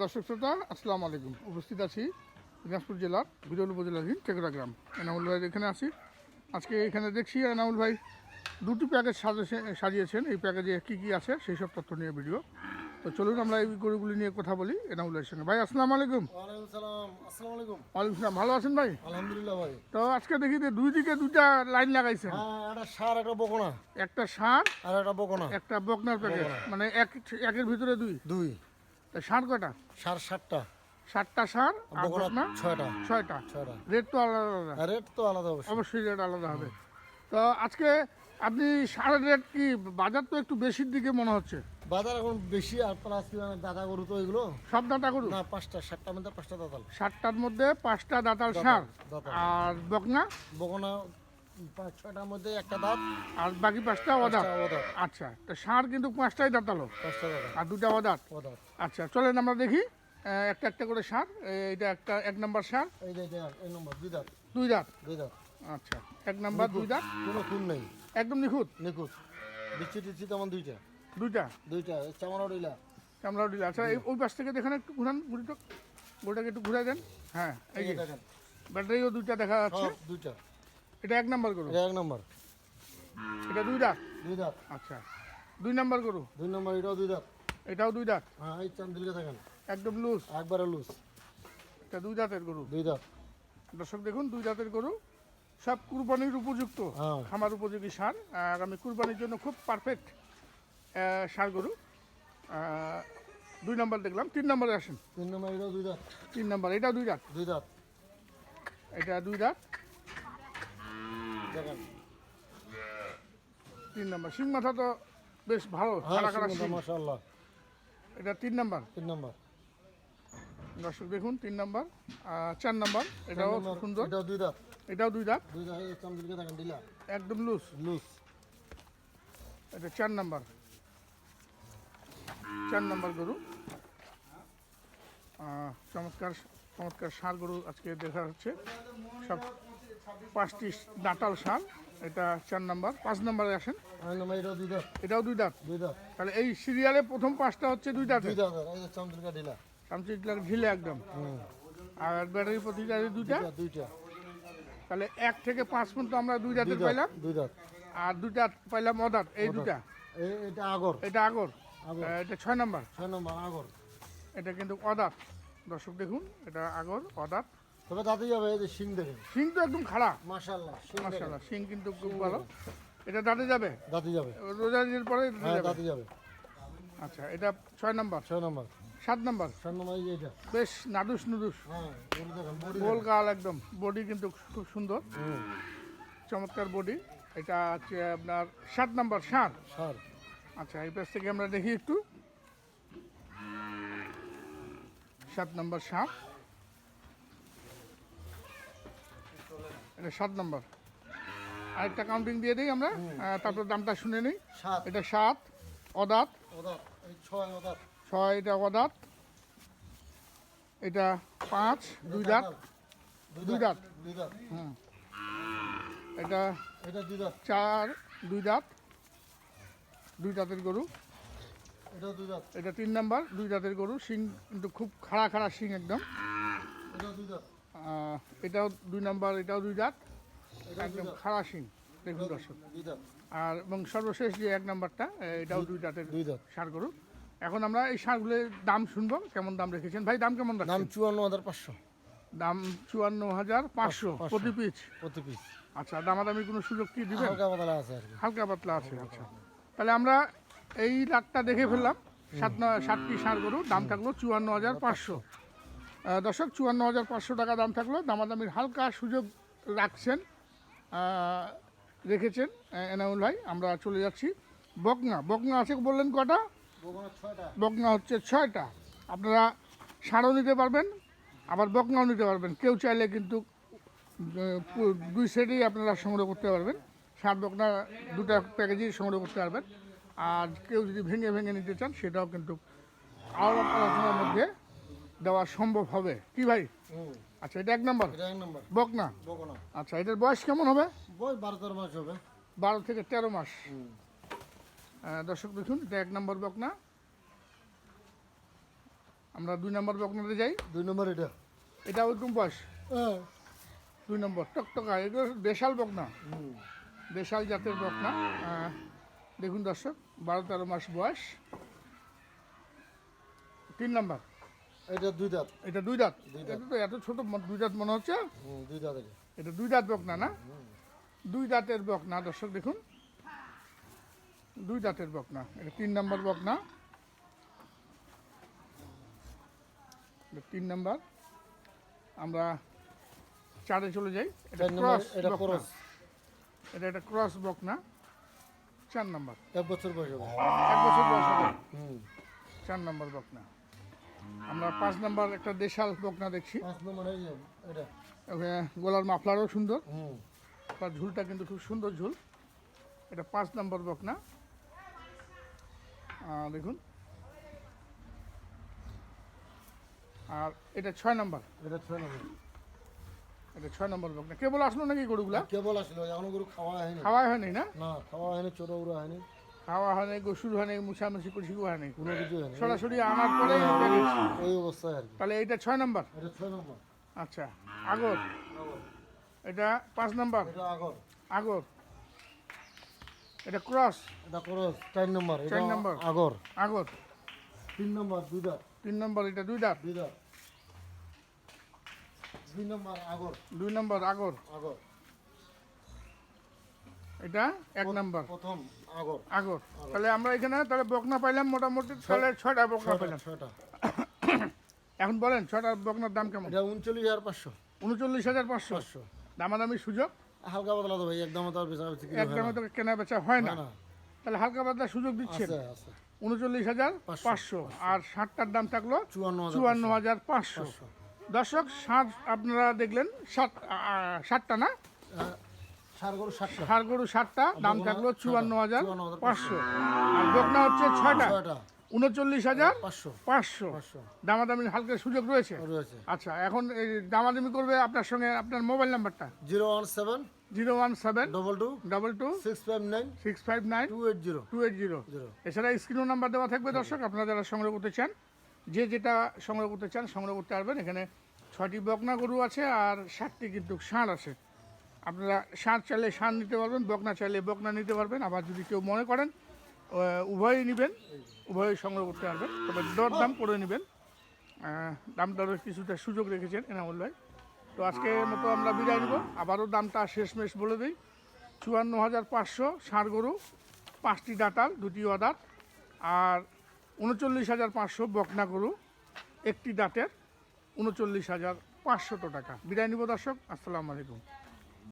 দর্শক শ্রোতা আসসালামু আলাইকুম। উপস্থিত আছি দিনাজপুর জেলার বিরল উপজেলাধীন টেকরা গ্রাম। এনামুল ভাই এখানে আছি। আজকে এখানে দেখছি এনামুল ভাই দুটি প্যাকেজ সাজিয়েছে সাজিয়েছেন। এই প্যাকেজে কী কী আছে সেই সব তথ্য নিয়ে ভিডিও। তো চলুন আমরা এই গরুগুলি নিয়ে কথা বলি এনামুল ভাইয়ের সঙ্গে। ভাই আসসালামু আলাইকুম। ওয়ালাইকুম সালাম। ভালো আছেন ভাই? আলহামদুলিল্লাহ ভাই। তো আজকে দেখি যে দুই দিকে দুইটা লাইন লাগাইছে হ্যাঁ একটা সার একটা বকনা। একটা ষাঁড় আর একটা বকনা। একটা বকনার প্যাকেজ মানে এক একের ভিতরে দুই। দুই। কটা সার সাতটা। ষাটটা আর বকনা? বকনা ছয়টা। ছয়টা। ছয়টা। রেট তো আলাদা আলাদা। রেট তো আলাদা অবশ্যই। অবশ্যই রেট আলাদা হবে। তো আজকে আপনি সাড়ে রেট কি বাজার তো একটু বেশির দিকে মনে হচ্ছে? বাজার এখন বেশি আর প্লাস কি মানে দাদা গরু তো এগুলো? সব দাঁতা করুন না পাঁচটা সাতটা মধ্যে পাঁচটা দাতাল। ষাটটার মধ্যে পাঁচটা দাঁতাল সার আর বকনা? বকনা পাঁচ ছয়টার মধ্যে একটা দাঁত আর বাকি পাঁচটা অদাত? আচ্ছা তো কিন্তু পাঁচটাই দাঁতালো পাঁচটা দাঁত। আর দুটা অদাত? আচ্ছা চলেন আমরা দেখি একটা একটা করে সার এটা একটা এক নম্বর সার? এই যে নম্বর দুই দাঁত। দুই দাঁত? দুই দাঁত। আচ্ছা এক নম্বর দুই দাঁত? কোনো খুন নেই। একদম নিখুঁত? নিখুঁত। বিচ্ছি টিচ্ছি তেমন দুইটা। দুইটা? দুইটা এই চামড়া ডিলা আচ্ছা এই ওই পাশ থেকে দেখেন একটু ঘুরান গোটাকে একটু ঘুরাই দেন। হ্যাঁ এই যে। ব্যাটারিও দুইটা দেখা যাচ্ছে। দুইটা। এটা এক নাম্বার গরু? এটা এক নম্বর। এটা দুই দাঁত? দুই দাঁত। আচ্ছা। দুই নাম্বার গরু? দুই নম্বর এটাও দুই দাঁত। এটাও দুই দাঁত? হ্যাঁ এই চান্দিলকে দেখেন। একদম লুজ একবারে লুজ এটা দুই দাঁতের গরু? দুই দাঁত। দর্শক দেখুন দুই দাঁতের গরু। সব কুরবানির উপযুক্ত হ্যাঁ। খামার উপযোগী সার। আর আমি কুরবানির জন্য খুব পারফেক্ট সার গরু। দুই নাম্বার দেখলাম তিন নম্বরে আসেন। তিন নম্বর এটাও দুই দাঁত। তিন নাম্বার এটাও দুই দাঁত? দুই দাঁত। এটা দুই দাঁত। দেখেন। তিন নাম্বার। শিং মাথা তো বেশ ভালো হ্যাঁ খাড়া খাড়া শিং মাশাআল্লাহ। এটা তিন নাম্বার। তিন নম্বর। দর্শক দেখুন তিন নাম্বার। আর চার নাম্বার এটাও সুন্দর। এটাও দুই দাঁত। এটাও দুই দাঁত। দুই দাঁত এই দেখেন ডিলা একদম লুজ লুজ এটা চার নাম্বার। চার নাম্বার গরু। চমৎকার চমৎকার সার গরু আজকে দেখা হচ্ছে সব পাঁচটি দাঁতাল সার এটা চার নম্বর পাঁচ নাম্বারে আসেন। এটাও দুই দাঁত। দুই দাঁত? তাহলে এই সিরিয়ালে প্রথম পাঁচটা হচ্ছে দুই দাঁতে ঢিলে একদম। আর ব্যাটারি প্রতিটা দুইটা? দুইটা দুইটা। তাহলে এক থেকে পাঁচ পর্যন্ত আমরা দুই দাঁতের পাইলাম। দুই দাঁত। আর দুইটা পাইলাম অদাত এই দুটা এটা আগর। এটা আগর। আগর। এটা ছয় নম্বর। ছয় নম্বর আগর। এটা কিন্তু অদাত। দর্শক দেখুন এটা আগর অদাত। তবে দাঁতে যাবে এই যে শিং দেখেন। শিং তো একদম খাড়া। মাশাআল্লাহ শিং মাসাল্লাহ শিং কিন্তু খুব ভালো। এটা দাঁতে যাবে? দাঁতে যাবে। রোজারির পরে দাঁতে হ্যাঁ যাবে? দাঁতে যাবে। আচ্ছা এটা ছয় নাম্বার? ছয় নম্বর। সাত নাম্বার? ছয় নম্বর এই যে এটা। বেশ নাদুস নুদুস। হ্যাঁ বডি গোল গাল একদম। বডি কিন্তু খুব সুন্দর। হুম। চমৎকার বডি। এটা হচ্ছে আপনার সাত নাম্বার সার। সার। আচ্ছা এই পাশ থেকে আমরা দেখি একটু। সাত নম্বর সাপ এটা সাত নম্বর। আরেকটা কাউন্টিং দিয়ে দিই আমরা। তারপর দামটা শুনে নিই। এটা সাত অদাত। ছয় এটা অদাত। এটা পাঁচ দুই দাঁত। দুই দাঁত হুম। এটা এটা দুই দাঁত। চার দুই দাঁত। দুই দাঁতের গরু। এটা দুই দাঁত। এটা তিন নাম্বার। দুই দাঁতের গরু। শিং কিন্তু খুব খাড়া খাড়া শিং একদম। এটা দুই দাঁত। আহ, এটাও দুই নাম্বার এটাও দুই দাঁত একদম খাড়া শিং দেখুন দর্শক। আর এবং সর্বশেষ যে এক নাম্বারটা এটাও দুই দাঁতের দুই দাঁত সার গরু। এখন আমরা এই সারগুলোর দাম শুনব কেমন দাম রেখেছেন। ভাই দাম কেমন দাম চুয়ান্ন হাজার পাঁচশো। দাম চুয়ান্ন হাজার পাঁচশো। প্রতি পিস? প্রতি পিস। আচ্ছা দামাদামি কোনো সুযোগ কি দিবেন? হালকা পাতলা আছে হালকা পাতলা আছে আচ্ছা। তাহলে আমরা এই লাটটা দেখে ফেললাম। সাত সাতটি সার গরু দাম থাকল চুয়ান্ন হাজার পাঁচশো। দর্শক চুয়ান্ন হাজার পাঁচশো টাকা দাম থাকল। দামাদামির হালকা সুযোগ রাখছেন রেখেছেন এনামুল ভাই। আমরা চলে যাচ্ছি বকনা। বকনা আছে বললেন কটা? বকনা হচ্ছে ছয়টা। আপনারা সারও নিতে পারবেন আবার বকনাও নিতে পারবেন। কেউ চাইলে কিন্তু দুই সেটেই আপনারা সংগ্রহ করতে পারবেন। সার বকনা দুটা প্যাকেজই সংগ্রহ করতে পারবেন। আর কেউ যদি ভেঙে ভেঙে নিতে চান সেটাও কিন্তু আলাদা আলোচনার মধ্যে দেওয়া সম্ভব হবে। কি ভাই? আচ্ছা এটা এক নম্বর? এটা এক নম্বর। বকনা? বগুড়া আচ্ছা এটার বয়স কেমন হবে? বারো তেরো মাস হবে। বারো থেকে তেরো মাস। দর্শক দেখুন এটা এক নম্বর বকনা। আমরা দুই নম্বর বকনাতে যাই। দুই নম্বর এটা। এটা ওরকম বয়স? হ্যাঁ। দুই নম্বর টকটকা এগুলো দেশাল বকনা। দেশাল জাতের বকনা। দেখুন দর্শক বারো তেরো মাস বয়স। তিন নম্বর। এটা দুই দাঁত। এটা দুই দাঁত? দুই এটা তো এত ছোট দুই দাঁত মনে হচ্ছে? দুই দাঁত এটা। দুই দাঁত বকনা না? দুই দাঁতের বকনা দর্শক দেখুন। দুই দাঁতের বকনা এটা তিন নম্বর বকনা। এটা তিন নম্বর। আমরা চারে চলে যাই। এটা চার ক্রস এটা একটা ক্রস বকনা। চার নম্বর। এক বছর বয়স হবে। এক বছর বয়স হবে। চার নম্বর বকনা। আমরা পাঁচ নম্বর একটা দেশাল বকনা দেখছি। পাঁচ নম্বর এই যে এটা। ওখানে গলার মাফলারও সুন্দর। হুম। তার ঝুলটা কিন্তু খুব সুন্দর ঝুল। এটা পাঁচ নম্বর বকনা। দেখুন। আর এটা ছয় নম্বর। এটা ছয় নম্বর। এটা ছয় নম্বর বকনা। কেবল আসলো নাকি গরুগুলা? কেবল আসলো এখনও গরু খাওয়া হয়নি। খাওয়া হয়নি না? না খাওয়া হয়নি ছোট গরু হয়নি। খাওয়া হয়নি গোসুর হয়নি মুছামুছি কুচি হয়নি কোনো কিছু সরাসরি আনার পরে। এই অবস্থায় আর তাহলে এটা ছয় নম্বর? এটা ছয় নম্বর। আচ্ছা আগর। এটা পাঁচ নম্বর? এটা আগর। আগর। এটা ক্রস? এটা খরচ চার নম্বর। চার নম্বর। আগর। আগর। তিন নম্বর দুই দাঁত। তিন নম্বর এটা দুই দাঁত? দুই দাঁত। দুই নম্বর আগর। দুই নম্বর আগর। আগর। এটা এক নম্বর। প্রথম আগর। আগর। তাহলে আমরা এখানে তাহলে বকনা পাইলাম মোটামুটি তাহলে ছয়টা বকনা পাইলাম। ছয়টা। এখন বলেন ছয়টা বকনার দাম কেমন? এটা উনচল্লিশ হাজার পাঁচশো। উনচল্লিশ হাজার পাঁচশো? পাঁচশো। দামাদামি সুযোগ? হালকা পাতলা তো ভাই একদম তো বেচা না। তো কেনা বেচা হয় না। তাহলে হালকা পাতলা সুযোগ আছে উনচল্লিশ হাজার পাঁচশো, আর ষাটটার দাম থাকল চুয়ান্ন হাজার চুয়ান্ন হাজার পাঁচশো। দর্শক ষাট আপনারা দেখলেন ষাট ষাটটা না? ষাট গরু ষাটটা দাম থাকল চুয়ান্ন হাজার পাঁচশো। আর বকনা হচ্ছে ছয়টা উনচল্লিশ হাজার পাঁচশো। দামাদামি হালকা সুযোগ রয়েছে? আচ্ছা এখন এই দামাদামি করবে আপনার সঙ্গে আপনার মোবাইল নাম্বারটা। Zero one seven zero one seven double two double two six five nine six five nine two eight zero. Two eight zero. Zero. এছাড়া স্ক্রিনও নাম্বার দেওয়া থাকবে দর্শক আপনারা যারা সংগ্রহ করতে চান যে যেটা সংগ্রহ করতে চান সংগ্রহ করতে পারবেন। এখানে ছয়টি বকনা গরু আছে আর ষাটটি কিন্তু ষাঁড় আছে। আপনারা ষাঁড় চাইলে ষাঁড় নিতে পারবেন, বকনা চাইলে বকনা নিতে পারবেন। আবার যদি কেউ মনে করেন উভয়ই নেবেন, উভয়ই সংগ্রহ করতে পারবেন। তবে দর দাম করে নেবেন। দাম দরের কিছুটা সুযোগ রেখেছেন এনামুল ভাই। তো আজকে মতো আমরা বিদায় নেব। আবারও দামটা শেষমেশ বলে দিই। চুয়ান্ন হাজার পাঁচশো ষাঁড় গরু, পাঁচটি দাঁতাল দুটি অদাঁত আর উনচল্লিশ হাজার পাঁচশো বকনা গরু, একটি দাঁতের উনচল্লিশ হাজার পাঁচশত টাকা। বিদায় নিব দর্শক, আসসালামু আলাইকুম।